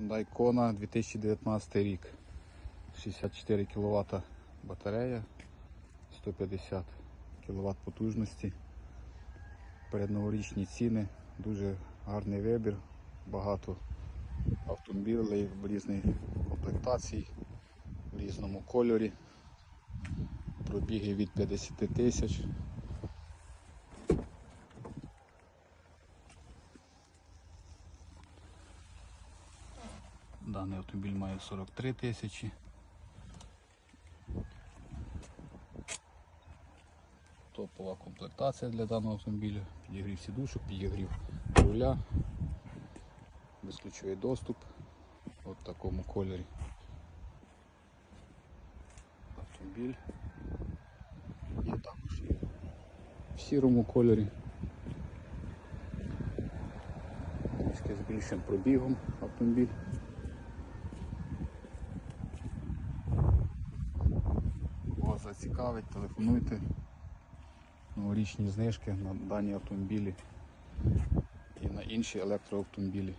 Hyundai Kona 2019 рік. 64 кВт батарея, 150 кВт потужності. Передноворічні ціни, дуже гарний вибір, багато автомобілей в різній комплектації, в різному кольорі. Пробіги від 50 тисяч. Даний автомобіль має 43 тисячі. Топова комплектація для даного автомобіля. Підігрів сідушок, підігрів руля, безключовий доступ от в такому кольорі. Автомобіль є також в сірому кольорі. Трішки з більшим пробігом автомобіль. Зацікавить, телефонуйте. Новорічні знижки на дані автомобілі і на інші електроавтомобілі.